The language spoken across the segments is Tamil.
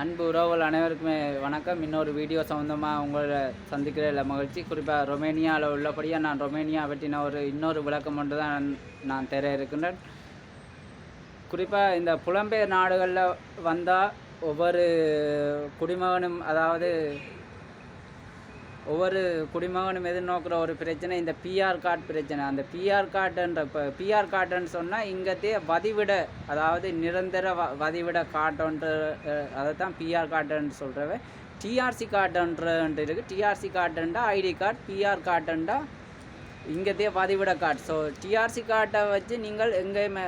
அன்பு உறவுகள் அனைவருக்குமே வணக்கம். இன்னொரு வீடியோ சம்மந்தமாக உங்களை சந்திக்கிறதில் மகிழ்ச்சி. குறிப்பாக ரொமேனியாவில் உள்ளபடியாக நான் ரொமேனியா பற்றின ஒரு இன்னொரு விளக்கம் ஒன்று தான் நான் நான் இருக்கின்றேன். குறிப்பாக இந்த புலம்பெயர் நாடுகளில் வந்தால் ஒவ்வொரு குடிமகனும் அதாவது ஒவ்வொரு குடிமகனும் எதிர்நோக்கிற ஒரு பிரச்சனை இந்த பிஆர் கார்டு பிரச்சனை. அந்த பிஆர் கார்டுன்ற இப்போ பிஆர் கார்டுன்னு சொன்னால் இங்கத்தையே வதிவிட அதாவது நிரந்தர வ வதிவிட கார்டுன்ற அதை தான் பிஆர் கார்டுன்னு சொல்கிறவ டிஆர்சி கார்டுன்றது இருக்குது டிஆர்சி கார்டுண்டா ஐடி கார்டு பிஆர் கார்டுண்டா இங்கத்தையே பதிவிட கார்டு ஸோ டிஆர்சி கார்டை வச்சு நீங்கள் எங்கேயுமே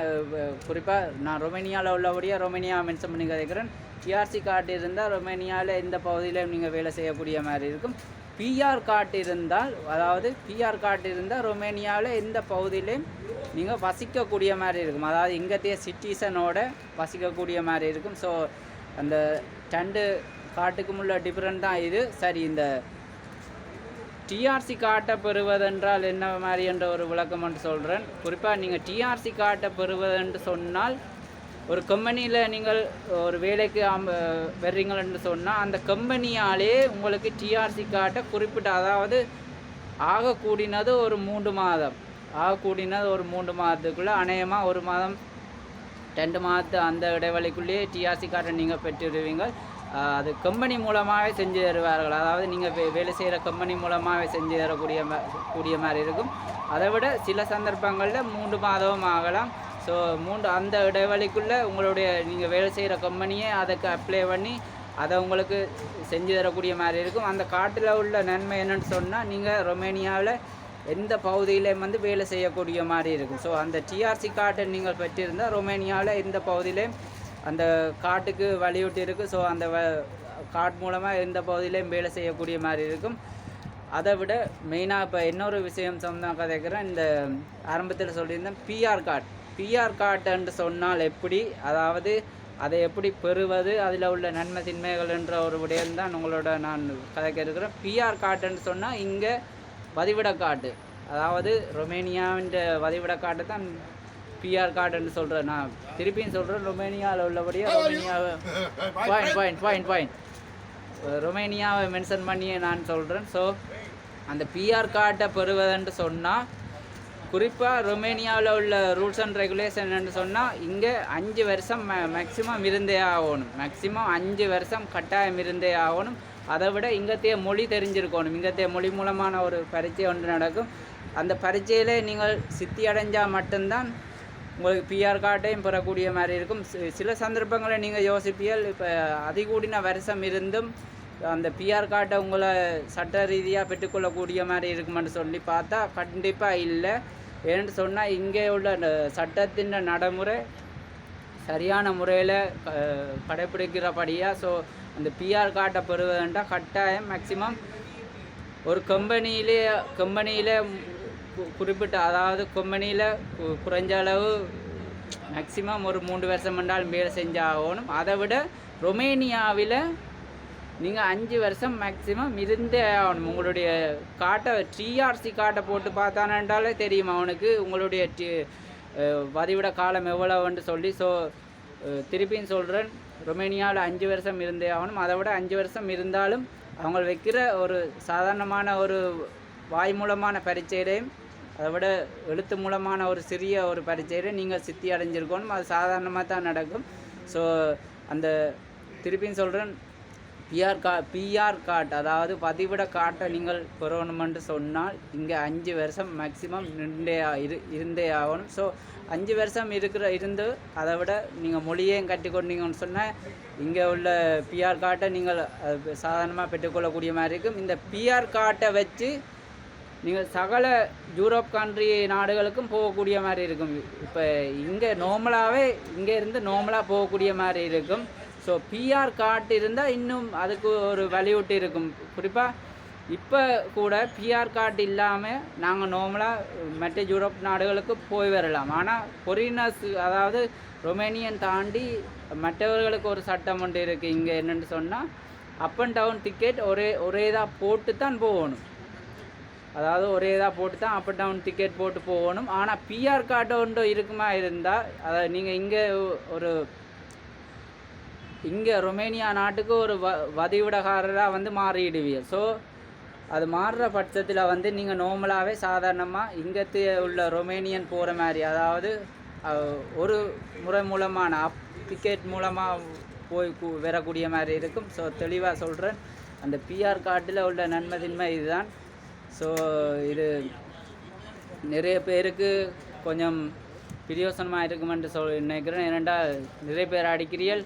குறிப்பாக நான் ரொமேனியாவில் உள்ளபடியாக ரொமேனியா மென்ஷன் பண்ணி கதைக்கிறேன் டிஆர்சி கார்டு இருந்தால் ரொமேனியாவில் எந்த பகுதியிலையும் நீங்கள் வேலை செய்யக்கூடிய மாதிரி இருக்கும். பிஆர் கார்டு இருந்தால் அதாவது பிஆர் கார்டு இருந்தால் ரொமேனியாவில் எந்த பகுதியிலையும் நீங்கள் வசிக்கக்கூடிய மாதிரி இருக்கும். அதாவது இங்கத்தைய சிட்டிசனோட வசிக்கக்கூடிய மாதிரி இருக்கும். ஸோ அந்த ரெண்டு காட்டுக்கும் உள்ள டிஃப்ரெண்ட் தான் இது. சரி இந்த டிஆர்சி காட்டை பெறுவதென்றால் என்ன மாதிரி என்ற ஒரு விளக்கம் என்று சொல்கிறேன் குறிப்பாக நீங்கள் டிஆர்சி காட்டை பெறுவதென்று சொன்னால் ஒரு கம்பெனியில் நீங்கள் ஒரு வேலைக்கு அம் வர்றீங்கள்னு சொன்னால் அந்த கம்பெனியாலே உங்களுக்கு டிஆர்சி கார்டை குறிப்பிட்ட அதாவது ஆக கூடினது ஒரு மூன்று மாதம். ஆக கூடினது ஒரு மூன்று மாதத்துக்குள்ளே அநேகமாக ஒரு மாதம் ரெண்டு மாதத்து அந்த இடைவெளிக்குள்ளேயே டிஆர்சி கார்டை நீங்கள் பெற்றுடுவீங்க. அது கம்பெனி மூலமாகவே செஞ்சு தருவார்கள். அதாவது நீங்கள் வே வேலை செய்கிற கம்பெனி மூலமாகவே செஞ்சு தரக்கூடிய கூடிய மாதிரி இருக்கும். அதை விட சில சந்தர்ப்பங்களில் மூன்று மாதமும் ஆகலாம். ஸோ மூன்று அந்த இடைவெளிக்குள்ளே உங்களுடைய நீங்கள் வேலை செய்கிற கம்பெனியே அதுக்கு அப்ளை பண்ணி அதை உங்களுக்கு செஞ்சு தரக்கூடிய மாதிரி இருக்கும். அந்த காட்டில் உள்ள நன்மை என்னன்னு சொன்னால் நீங்கள் ரொமேனியாவில் எந்த பகுதியிலையும் வந்து வேலை செய்யக்கூடிய மாதிரி இருக்கும். ஸோ அந்த டிஆர்சி கார்டை நீங்கள் பெற்றிருந்தால் ரொமேனியாவில் எந்த பகுதியிலையும் அந்த காட்டுக்கு வழிவிட்டு இருக்குது ஸோ அந்த வ கார்டு மூலமாக எந்த பகுதியிலையும் வேலை செய்யக்கூடிய மாதிரி இருக்கும். அதை விட மெயினாக இப்போ இன்னொரு விஷயம் சொன்ன கதைக்கிறேன். இந்த ஆரம்பத்தில் சொல்லியிருந்தேன் பிஆர் கார்டு. பிஆர் கார்டுன்னு சொன்னால் எப்படி? அதாவது அதை எப்படி பெறுவது? அதில் உள்ள நன்மை தின்மைகள் என்ற ஒரு விடயம் தான் உங்களோட நான் கதைக்க இருக்கிறேன் பிஆர் கார்டுன்னு சொன்னால் இங்கே வதிவிட கார்டு அதாவது ரொமேனியாவின் வதிவிட கார்டு தான் பிஆர் கார்டுன்னு சொல்கிறேன் நான். திருப்பியும் சொல்கிறேன் ரொமேனியாவில் உள்ளபடியே ரொமேனியாவை பாயிண்ட் பாயிண்ட் பாயிண்ட் பாயிண்ட் ரொமேனியாவை மென்ஷன் பண்ணியே நான் சொல்கிறேன். ஸோ அந்த பிஆர் கார்டை பெறுவதுன்னு சொன்னால் குறிப்பாக ரொமேனியாவில் உள்ள ரூல்ஸ் அண்ட் ரெகுலேஷன் சொன்னால் இங்கே அஞ்சு வருஷம் மே மேக்ஸிமம் இருந்தே ஆகணும். மேக்ஸிமம் அஞ்சு வருஷம் கட்டாயம் இருந்தே ஆகணும். அதை விட இங்கத்தைய மொழி தெரிஞ்சிருக்கணும். இங்கத்தைய மொழி மூலமான ஒரு பரீட்சை ஒன்று நடக்கும். அந்த பரீட்சையில் நீங்கள் சித்தி அடைஞ்சால் மட்டும்தான் உங்களுக்கு பிஆர் கார்டையும் பெறக்கூடிய மாதிரி இருக்கும். சில சந்தர்ப்பங்களை நீங்கள் யோசிப்பீர்கள் இப்போ அதிகூடின வருஷம் இருந்தும் அந்த பிஆர் கார்டை உங்களை சட்ட ரீதியாக பெற்றுக்கொள்ளக்கூடிய மாதிரி இருக்குமென்னு சொல்லி பார்த்தா கண்டிப்பாக இல்லை. ஏன்னு சொன்னால் இங்கே உள்ள சட்டத்தின் நடைமுறை சரியான முறையில் கடைப்பிடிக்கிறபடியாக ஸோ அந்த பிஆர் கார்டை பெறுவதுண்டா கட்டாயம் மேக்சிமம் ஒரு கம்பெனியிலே கம்பெனியில் குறிப்பிட்ட அதாவது கம்பெனியில் குறைஞ்ச அளவு மேக்சிமம் ஒரு மூன்று வருஷம் என்றால் மேலே செஞ்சாகணும். அதை விட ரொமேனியாவில் நீங்கள் அஞ்சு வருஷம் மேக்ஸிமம் இருந்தே ஆகணும். உங்களுடைய காட்டை டிஆர்சி காட்டை போட்டு பார்த்தானன்றாலே தெரியும். அவனுக்கு உங்களுடைய டி வதிவிட காலம் எவ்வளவுன்னு சொல்லி ஸோ திருப்பியும் சொல்கிறேன் ரொமேனியாவில் அஞ்சு வருஷம் இருந்தே ஆகணும். அதை விட அஞ்சு வருஷம் இருந்தாலும் அவங்க வைக்கிற ஒரு சாதாரணமான ஒரு வாய் மூலமான பரீட்சையிலையும் அதை விட எழுத்து மூலமான ஒரு சிறிய ஒரு பரீட்சையில நீங்கள் சித்தி அடைஞ்சிருக்கணும். அது சாதாரணமாக தான் நடக்கும். ஸோ அந்த திருப்பியும் சொல்கிறேன் பிஆர் கா பிஆர் கார்டு அதாவது பதிவிட காட்டை நீங்கள் பெறணுமென்று சொன்னால் இங்கே அஞ்சு வருஷம் மேக்ஸிமம் நின்றே இரு இருந்தே ஆகணும். ஸோ அஞ்சு வருஷம் இருக்கிற இருந்து அதை விட நீங்கள் மொழியையும் கற்றுக்கொண்டீங்கன்னு சொன்னால் இங்கே உள்ள பிஆர் காட்டை நீங்கள் சாதாரணமாக பெற்றுக்கொள்ளக்கூடிய மாதிரி இருக்கும். இந்த பிஆர் காட்டை வச்சு நீங்கள் சகல யூரோப் கண்ட்ரி நாடுகளுக்கும் போகக்கூடிய மாதிரி இருக்கும். இப்போ இங்கே நார்மலாகவே இங்கே இருந்து நார்மலாக போகக்கூடிய மாதிரி இருக்கும். ஸோ பிஆர் கார்டு இருந்தால் இன்னும் அதுக்கு ஒரு வலியூட்டு இருக்கும். குறிப்பாக இப்போ கூட பிஆர் கார்டு இல்லாமல் நாங்கள் நார்மலாக மற்ற யூரோப் நாடுகளுக்கு போய் வரலாம். ஆனால் பொரினர்ஸ் அதாவது ரொமேனியன் தாண்டி மற்றவர்களுக்கு ஒரு சட்டம் ஒன்று இருக்குது இங்கே என்னென்னு சொன்னால் அப் அண்ட் டவுன் டிக்கெட் ஒரே ஒரே இதாக போட்டு தான் போகணும். அதாவது ஒரே இதாக போட்டு தான் அப் அண்ட் டவுன் டிக்கெட் போட்டு போகணும். ஆனால் பிஆர் கார்டு ஒன்று இருக்குமா இருந்தால் அதை நீங்கள் இங்கே ஒரு இங்கே ரொமேனியா நாட்டுக்கு ஒரு வ வதிவிடகாரராக வந்து மாறிடுவீங்க ஸோ அது மாறுற பட்சத்தில் வந்து நீங்கள் நார்மலாகவே சாதாரணமாக இங்கத்து உள்ள ரொமேனியன் போகிற மாதிரி அதாவது ஒரு முறை மூலமான அப் டிக்கெட் மூலமாக போய் வரக்கூடிய மாதிரி இருக்கும். ஸோ தெளிவாக சொல்கிறேன் அந்த பிஆர் கார்டில் உள்ள நன்மதின்மை இதுதான். ஸோ இது நிறைய பேருக்கு கொஞ்சம் பிரியோசனமாக இருக்குமென்று சொல் நினைக்கிறேன். ஏனென்றால் நிறைய பேர் அடிக்கிறீர்கள்.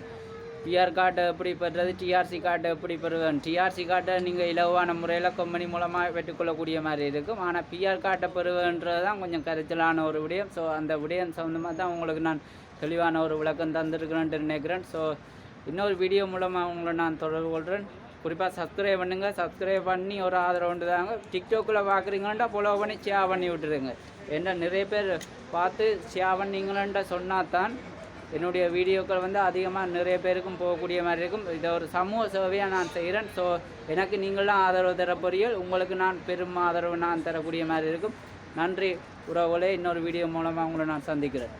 பிஆர் கார்டு எப்படி பெறுறது? டிஆர்சி கார்டு எப்படி பெறுவேன் டிஆர்சி கார்டை நீங்கள் இலவான முறையில் கம்பெனி மூலமாக பெற்றுக்கொள்ளக்கூடிய மாதிரி இருக்கும். ஆனால் பிஆர் கார்டை பெறுவேன்றது தான் கொஞ்சம் கரைச்சலான ஒரு விடயம். ஸோ அந்த விடயம் சம்மந்தமாக தான் உங்களுக்கு நான் தெளிவான ஒரு விளக்கம் தந்திருக்கிறேன்ட்டு நினைக்கிறேன். ஸோ இன்னொரு வீடியோ மூலமாக உங்களை நான் தொடர்பு கொள்கிறேன் குறிப்பாக சப்ஸ்கிரைப் பண்ணுங்கள் சப்ஸ்கிரைப் பண்ணி ஒரு ஆதரவு தாங்க. டிக்டாக்கில் பார்க்குறீங்கன்னா ஃபாலோ பண்ணி ஷேர் பண்ணி விட்டுருங்க. என்ன நிறைய பேர் பார்த்து ஷேர் பண்ணீங்களேன்ட்டு சொன்னால் தான் என்னுடைய வீடியோக்கள் வந்து அதிகமாக நிறைய பேருக்கும் போகக்கூடிய மாதிரி இருக்கும். இதை ஒரு சமூக சேவையாக நான் செய்கிறேன் ஸோ எனக்கு நீங்களும் ஆதரவு தரப்போறீர்கள். உங்களுக்கு நான் பெரும் ஆதரவு நான் தரக்கூடிய மாதிரி இருக்கும். நன்றி. உறவுகளே இன்னொரு வீடியோ மூலமாக உங்களை நான் சந்திக்கிறேன்.